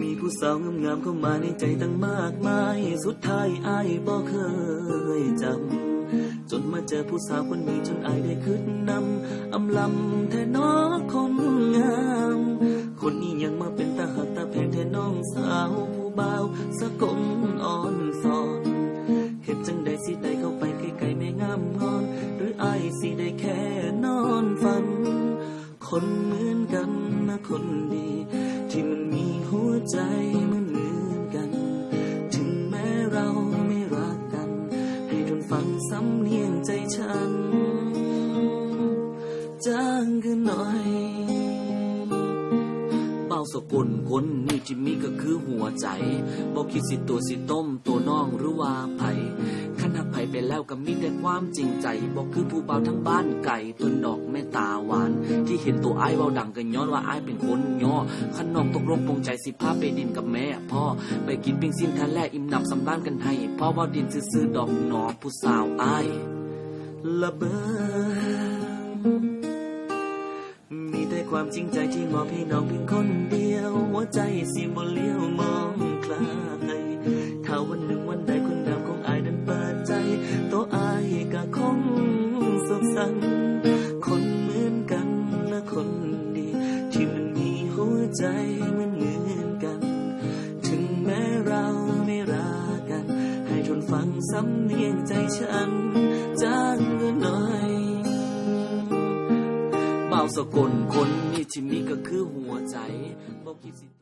มีผู้สาวงามๆเข้ามาในใจตั้งมากมาย สุดท้ายอายบ่เคยจำ จนมาเจอผู้สาวคนนี้จนอายได้ขึ้นนำอำลำแท้น้อคนงาม คนนี้ยังมาเป็นตาหักตาแพงแท้น้องสาวผู้บ่าวสะกลอ่อนสอนเฮ็ดจังใดสิได้เข้าไปใกล้ๆแม่งามงอน หรืออายสิได้แค่นอนฝัน คนเหมือนกันนะคนดีที่ ใจมือนเหมือนกัน ถึงแม้เราไม่รักกัน ให้ทนฟังสำเนียงใจฉันจางขึ้นหน่อยเบาสกุลคนนี่ที่มีก็คือหัวใจบอกคิดสิตัวสิต้มตัวน้องหรือว่าไผ่ขันหักไผ่ไปแล้วก็มีแต่ความจริงใจบอกคือผู้เบาทั้งบ้านไก่เพิ่นดอกแม่ตาหวาน ที่เห็นตัวไอ้เบาดังก็ย้อนว่าไอ้เป็นคนย่อขันน้องตกลงปรงใจสิพาไปดินกับแม่พ่อไปกินปิ้งซินทะแลอิ่มหนำสำราญกันให้พ่อว่าดินซื้อดอกหนอผู้สาวไอ้ละเบิดมีแต่ความจริงใจที่มอบให้น้องเพียงคนเดียว หัวใจสิบ่เลี้ยวมองใครถ้าวันหนึ่งวันใดคนงามของอายนั้นเปิดใจ ตัวอายก็คงสุขสันต์ ใจเหมือนเหมือนกัน ถึงแม้เราไม่รักกัน ให้ทนฟังสำเนียงใจฉันจางหน่อยเบาสะกลคนนี้ที่มีก็คือหัวใจบอกคิดสิ